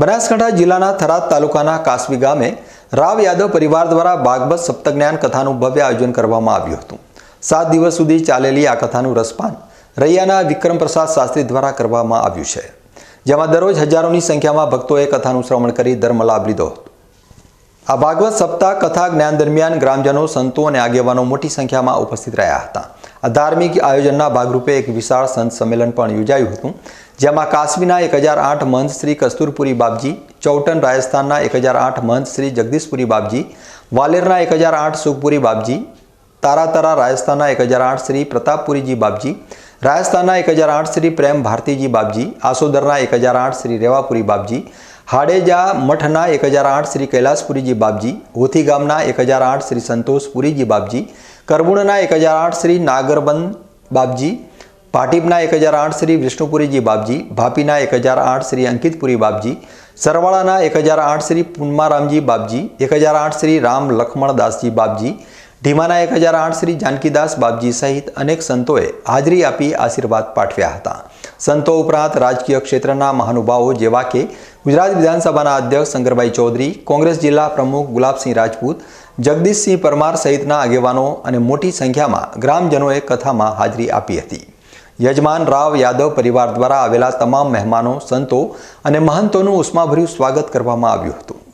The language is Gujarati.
બનાસકાંઠા જિલ્લાના થરાદ તાલુકાના કાસવી ગામે રાવ યાદવ પરિવાર દ્વારા ભાગવત સપ્તજ્ઞાન કથાનું ભવ્ય આયોજન કરવામાં આવ્યું હતું. સાત દિવસ સુધી ચાલેલી આ કથાનું રસપાન રૈયાના વિક્રમ પ્રસાદ શાસ્ત્રી દ્વારા કરવામાં આવ્યું છે. જેમાં દરરોજ હજારોની સંખ્યામાં ભક્તોએ કથાનું શ્રવણ કરી ધર્મ લાભ લીધો હતો. આ ભાગવત સપ્તાહ કથા જ્ઞાન દરમિયાન ગ્રામજનો, સંતો અને આગેવાનો મોટી સંખ્યામાં ઉપસ્થિત રહ્યા હતા. આ ધાર્મિક આયોજનના ભાગરૂપે એક વિશાળ સંત સંમેલન પણ યોજાયું હતું. જેમાં કાશ્મીરના એક હજાર આઠ મહંત શ્રી કસ્તુરપુરી બાપજી, ચૌટન રાજસ્થાનના એક હજાર આઠ મહંત શ્રી જગદીશપુરી બાપજી, વાલેરના એક હજાર આઠ સુખપુરી બાપજી, તારાતરા રાજસ્થાનના એક હજાર આઠ શ્રી પ્રતાપપુરીજી બાપજી, રાજસ્થાનના એક હજાર આઠ શ્રી પ્રેમ ભારતીજી બાપજી, આસોદરના એક હજાર આઠ શ્રી રેવાપુરી બાપજી, હાડેજા મઠના એક હજાર આઠ શ્રી કૈલાસપુરીજી બાપજી, હોથી ગામના એક હજાર આઠ શ્રી સંતોષપુરીજી બાપજી કરબુણના એક હજાર આઠ શ્રી નાગરબંધ બાપજી પાટીપના એક હજાર આઠ શ્રી વિષ્ણુપુરીજી બાપજી, ભાપીના એક હજાર આઠ શ્રી અંકિતપુરી બાપજી, સરવાળાના એક હજાર આઠ શ્રી પુન્મારામજી બાપજી, એક હજાર આઠ શ્રી રામ લખમણદાસજી બાપજી, ઢીમાના એક હજાર આઠ શ્રી જાનકીદાસ બાપજી સહિત અનેક સંતોએ હાજરી આપી આશીર્વાદ પાઠવ્યા હતા. સંતો ઉપરાંત રાજકીય ક્ષેત્રના મહાનુભાવો જેવા કે ગુજરાત વિધાનસભાના અધ્યક્ષ શંકરભાઈ ચૌધરી, કોંગ્રેસ જિલ્લા પ્રમુખ ગુલાબસિંહ રાજપૂત, જગદીશસિંહ પરમાર સહિતના આગેવાનો અને મોટી સંખ્યામાં ગ્રામજનોએ કથામાં હાજરી આપી હતી. યજમાન રાવ યાદવ પરિવાર દ્વારા આવેલા તમામ મહેમાનો, સંતો અને મહંતોનું ઉષ્માભર્યું સ્વાગત કરવામાં આવ્યું હતું.